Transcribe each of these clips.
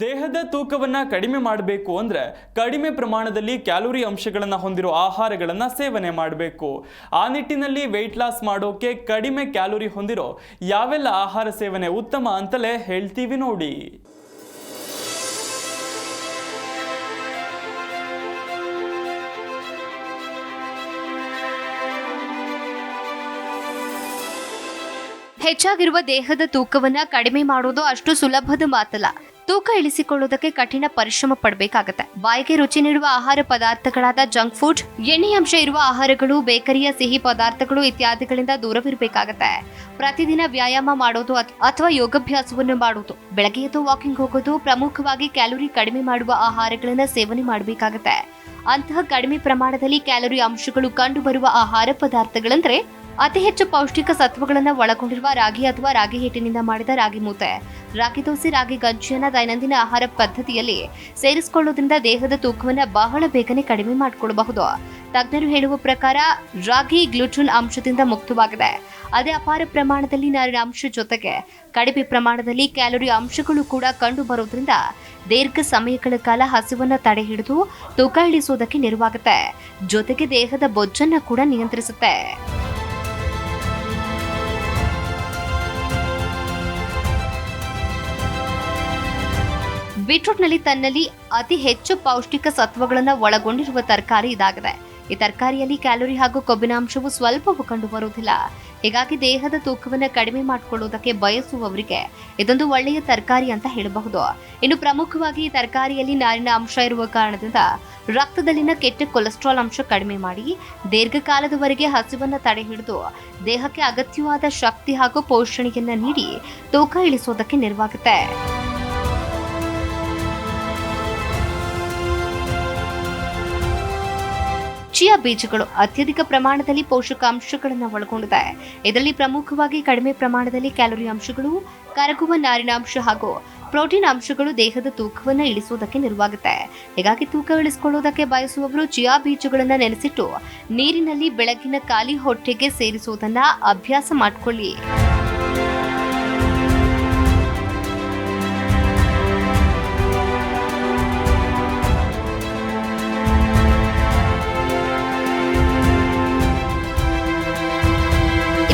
ದೇಹದ ತೂಕವನ್ನ ಕಡಿಮೆ ಮಾಡಬೇಕು ಅಂದ್ರೆ ಕಡಿಮೆ ಪ್ರಮಾಣದಲ್ಲಿ ಕ್ಯಾಲೋರಿ ಅಂಶಗಳನ್ನು ಹೊಂದಿರೋ ಆಹಾರಗಳನ್ನು ಸೇವನೆ ಮಾಡಬೇಕು. ಆ ನಿಟ್ಟಿನಲ್ಲಿ ವೆಯ್ಟ್ ಲಾಸ್ ಮಾಡೋಕೆ ಕಡಿಮೆ ಕ್ಯಾಲೋರಿ ಹೊಂದಿರೋ ಯಾವೆಲ್ಲ ಆಹಾರ ಸೇವನೆ ಉತ್ತಮ ಅಂತಲೇ ಹೇಳ್ತೀವಿ ನೋಡಿ. ಹೆಚ್ಚಾಗಿರುವ ದೇಹದ ತೂಕವನ್ನ ಕಡಿಮೆ ಮಾಡೋದು ಅಷ್ಟು ಸುಲಭದ ಮಾತಲ್ಲ. ತೂಕ ಇಳಿಸಿಕೊಳ್ಳುವುದಕ್ಕೆ ಕಠಿಣ ಪರಿಶ್ರಮ ಪಡಬೇಕಾಗುತ್ತೆ. ಬಾಯಿಗೆ ರುಚಿ ನೀಡುವ ಆಹಾರ ಪದಾರ್ಥಗಳಾದ ಜಂಕ್ ಫುಡ್ ಎಣ್ಣೆ ಅಂಶ ಇರುವ ಆಹಾರಗಳು, ಬೇಕರಿಯ ಸಿಹಿ ಪದಾರ್ಥಗಳು ಇತ್ಯಾದಿಗಳಿಂದ ದೂರವಿರಬೇಕಾಗತ್ತೆ. ಪ್ರತಿದಿನ ವ್ಯಾಯಾಮ ಮಾಡೋದು ಅಥವಾ ಯೋಗಾಭ್ಯಾಸವನ್ನು ಮಾಡೋದು ಬೆಳಗ್ಗೆ ಎದ್ದು ವಾಕಿಂಗ್ ಹೋಗೋದು ಪ್ರಮುಖವಾಗಿ ಕ್ಯಾಲೋರಿ ಕಡಿಮೆ ಮಾಡುವ ಆಹಾರಗಳನ್ನ ಸೇವನೆ ಮಾಡಬೇಕಾಗತ್ತೆ. ಅಂತಹ ಕಡಿಮೆ ಪ್ರಮಾಣದಲ್ಲಿ ಕ್ಯಾಲೋರಿ ಅಂಶಗಳು ಕಂಡುಬರುವ ಆಹಾರ ಪದಾರ್ಥಗಳಂದ್ರೆ ಅತಿ ಹೆಚ್ಚು ಪೌಷ್ಟಿಕ ಸತ್ವಗಳನ್ನು ಒಳಗೊಂಡಿರುವ ರಾಗಿ ಅಥವಾ ರಾಗಿ ಹಿಟ್ಟಿನಿಂದ ಮಾಡಿದ ರಾಗಿ ಮೂತೆ. ರಾಗಿ ದೋಸೆ, ರಾಗಿ ಗಂಜಿಯನ್ನ ದೈನಂದಿನ ಆಹಾರ ಪದ್ಧತಿಯಲ್ಲಿ ಸೇರಿಸಿಕೊಳ್ಳುವುದರಿಂದ ದೇಹದ ತೂಕವನ್ನು ಬಹಳ ಬೇಗನೆ ಕಡಿಮೆ ಮಾಡಿಕೊಳ್ಳಬಹುದು ತಜ್ಞರು ಹೇಳುವ ಪ್ರಕಾರ ರಾಗಿ ಗ್ಲೂಟನ್ ಅಂಶದಿಂದ ಮುಕ್ತವಾಗಿದೆ. ಅದೇ ಅಪಾರ ಪ್ರಮಾಣದಲ್ಲಿ ನಾರಿನ ಅಂಶ ಜೊತೆಗೆ ಕಡಿಮೆ ಪ್ರಮಾಣದಲ್ಲಿ ಕ್ಯಾಲೋರಿ ಅಂಶಗಳು ಕೂಡ ಕಂಡು ಬರೋದ್ರಿಂದ ದೀರ್ಘ ಸಮಯಗಳ ಕಾಲ ಹಸಿವನ್ನು ತಡೆ ಹಿಡಿದು ತೂಕ ಇಳಿಸುವುದಕ್ಕೆ ನೆರವಾಗುತ್ತೆ. ಜೊತೆಗೆ ದೇಹದ ಬೊಜ್ಜನ್ನು ಕೂಡ ನಿಯಂತ್ರಿಸುತ್ತೆ. ಬೀಟ್ರೂಟ್ನಲ್ಲಿ ತನ್ನಲ್ಲಿ ಅತಿ ಹೆಚ್ಚು ಪೌಷ್ಟಿಕ ಸತ್ವಗಳನ್ನು ಒಳಗೊಂಡಿರುವ ತರಕಾರಿ ಇದಾಗಿದೆ. ಈ ತರಕಾರಿಯಲ್ಲಿ ಕ್ಯಾಲೋರಿ ಹಾಗೂ ಕೊಬ್ಬಿನಾಂಶವು ಸ್ವಲ್ಪವೂ ಕಂಡು ಬರುವುದಿಲ್ಲ ಹೀಗಾಗಿ ದೇಹದ ತೂಕವನ್ನು ಕಡಿಮೆ ಮಾಡಿಕೊಳ್ಳುವುದಕ್ಕೆ ಬಯಸುವವರಿಗೆ ಇದೊಂದು ಒಳ್ಳೆಯ ತರಕಾರಿ ಅಂತ ಹೇಳಬಹುದು. ಇನ್ನು ಪ್ರಮುಖವಾಗಿ ಈ ತರಕಾರಿಯಲ್ಲಿ ನಾರಿನ ಅಂಶ ಇರುವ ಕಾರಣದಿಂದ ರಕ್ತದಲ್ಲಿನ ಕೆಟ್ಟ ಕೊಲೆಸ್ಟ್ರಾಲ್ ಅಂಶ ಕಡಿಮೆ ಮಾಡಿ ದೀರ್ಘಕಾಲದವರೆಗೆ ಹಸಿವನ್ನು ತಡೆ ಹಿಡಿದು ದೇಹಕ್ಕೆ ಅಗತ್ಯವಾದ ಶಕ್ತಿ ಹಾಗೂ ಪೋಷಣೆಯನ್ನು ನೀಡಿ ತೂಕ ಇಳಿಸುವುದಕ್ಕೆ ನೆರವಾಗುತ್ತೆ. ಚಿಯಾ ಬೀಜಗಳು ಅತ್ಯಧಿಕ ಪ್ರಮಾಣದಲ್ಲಿ ಪೋಷಕಾಂಶಗಳನ್ನು ಒಳಗೊಂಡಿದೆ. ಇದರಲ್ಲಿ ಪ್ರಮುಖವಾಗಿ ಕಡಿಮೆ ಪ್ರಮಾಣದಲ್ಲಿ ಕ್ಯಾಲೋರಿ ಅಂಶಗಳು, ಕರಗುವ ನಾರಿನಾಂಶ ಹಾಗೂ ಪ್ರೋಟೀನ್ ಅಂಶಗಳು ದೇಹದ ತೂಕವನ್ನು ಇಳಿಸುವುದಕ್ಕೆ ನೆರವಾಗುತ್ತೆ. ಹೀಗಾಗಿ ತೂಕ ಇಳಿಸಿಕೊಳ್ಳುವುದಕ್ಕೆ ಬಯಸುವವರು ಚಿಯಾ ಬೀಜಗಳನ್ನು ನೆನೆಸಿಟ್ಟು ನೀರಿನಲ್ಲಿ ಬೆಳಗಿನ ಖಾಲಿ ಹೊಟ್ಟೆಗೆ ಸೇರಿಸುವುದನ್ನು ಅಭ್ಯಾಸ ಮಾಡಿಕೊಳ್ಳಿ.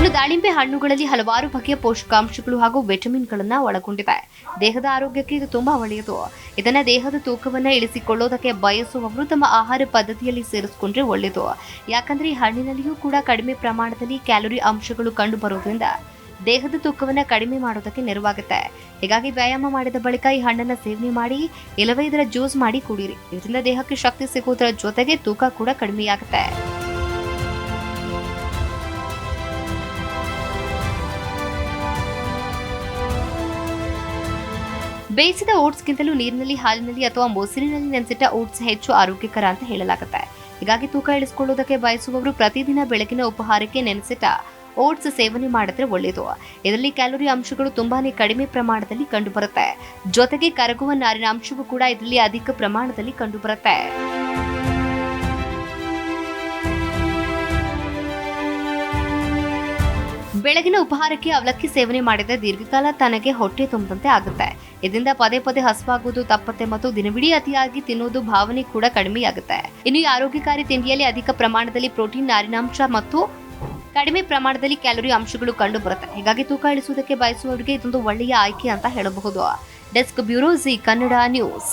ಇನ್ನು ದಾಳಿಂಬೆ ಹಣ್ಣುಗಳಲ್ಲಿ ಹಲವಾರು ಬಗೆಯ ಪೋಷಕಾಂಶಗಳು ಹಾಗೂ ವಿಟಮಿನ್ಗಳನ್ನ ಒಳಗೊಂಡಿದೆ ದೇಹದ ಆರೋಗ್ಯಕ್ಕೆ ಇದು ತುಂಬಾ ಒಳ್ಳೆಯದು. ಇದನ್ನ ದೇಹದ ತೂಕವನ್ನ ಇಳಿಸಿಕೊಳ್ಳೋದಕ್ಕೆ ಬಯಸುವವರು ತಮ್ಮ ಆಹಾರ ಪದ್ಧತಿಯಲ್ಲಿ ಸೇರಿಸಿಕೊಂಡ್ರೆ ಒಳ್ಳೆಯದು. ಯಾಕಂದ್ರೆ ಈ ಹಣ್ಣಿನಲ್ಲಿಯೂ ಕೂಡ ಕಡಿಮೆ ಪ್ರಮಾಣದಲ್ಲಿ ಕ್ಯಾಲೋರಿ ಅಂಶಗಳು ಕಂಡು ಬರೋದ್ರಿಂದ ದೇಹದ ತೂಕವನ್ನ ಕಡಿಮೆ ಮಾಡೋದಕ್ಕೆ ನೆರವಾಗುತ್ತೆ. ಹೀಗಾಗಿ ವ್ಯಾಯಾಮ ಮಾಡಿದ ಬಳಿಕ ಈ ಹಣ್ಣನ್ನ ಸೇವನೆ ಮಾಡಿ ಇಲ್ಲವೇ ಇದರ ಜ್ಯೂಸ್ ಮಾಡಿ ಕುಡೀರಿ. ಇದರಿಂದ ದೇಹಕ್ಕೆ ಶಕ್ತಿ ಸಿಗುವುದರ ಜೊತೆಗೆ ತೂಕ ಕೂಡ ಕಡಿಮೆಯಾಗುತ್ತೆ. ಬೇಯಿಸಿದ ಓಟ್ಸ್ಗಿಂತಲೂ ನೀರಿನಲ್ಲಿ, ಹಾಲಿನಲ್ಲಿ ಅಥವಾ ಮೊಸರಿನಲ್ಲಿ ನೆನೆಸಿಟ್ಟ ಓಟ್ಸ್ ಹೆಚ್ಚು ಆರೋಗ್ಯಕರ ಅಂತ ಹೇಳಲಾಗುತ್ತೆ. ಹೀಗಾಗಿ ತೂಕ ಇಳಿಸಿಕೊಳ್ಳುವುದಕ್ಕೆ ಬಯಸುವವರು ಪ್ರತಿದಿನ ಬೆಳಗಿನ ಉಪಹಾರಕ್ಕೆ ನೆನೆಸಿಟ್ಟ ಓಟ್ಸ್ ಸೇವನೆ ಮಾಡಿದ್ರೆ ಒಳ್ಳೆಯದು ಇದರಲ್ಲಿ ಕ್ಯಾಲೋರಿ ಅಂಶಗಳು ತುಂಬಾನೇ ಕಡಿಮೆ ಪ್ರಮಾಣದಲ್ಲಿ ಕಂಡುಬರುತ್ತೆ. ಜೊತೆಗೆ ಕರಗುವ ನಾರಿನ ಅಂಶವೂ ಕೂಡ ಇದರಲ್ಲಿ ಅಧಿಕ ಪ್ರಮಾಣದಲ್ಲಿ ಕಂಡುಬರುತ್ತೆ. ಬೆಳಗಿನ ಉಪಹಾರಕ್ಕೆ ಅವಲಕ್ಕಿ ಸೇವನೆ ಮಾಡಿದರೆ ದೀರ್ಘಕಾಲ ತನಗೆ ಹೊಟ್ಟೆ ತುಂಬದಂತೆ ಆಗುತ್ತೆ. ಇದರಿಂದ ಪದೇ ಪದೇ ಹಸುವಾಗುವುದು ತಪ್ಪತ್ತೆ ಮತ್ತು ದಿನವಿಡೀ ಅತಿಯಾಗಿ ತಿನ್ನುವುದು ಭಾವನೆ ಕೂಡ ಕಡಿಮೆಯಾಗುತ್ತೆ. ಇನ್ನು ಈ ಆರೋಗ್ಯಕಾರಿ ತಿಂಡಿಯಲ್ಲಿ ಅಧಿಕ ಪ್ರಮಾಣದಲ್ಲಿ ಪ್ರೋಟೀನ್, ನಾರಿನಾಂಶ ಮತ್ತು ಕಡಿಮೆ ಪ್ರಮಾಣದಲ್ಲಿ ಕ್ಯಾಲೋರಿ ಅಂಶಗಳು ಕಂಡು ಬರುತ್ತೆ ಹೀಗಾಗಿ ತೂಕ ಇಳಿಸುವುದಕ್ಕೆ ಬಯಸುವವರಿಗೆ ಇದೊಂದು ಒಳ್ಳೆಯ ಆಯ್ಕೆ ಅಂತ ಹೇಳಬಹುದು. Desk bureau Zee, Kannada news.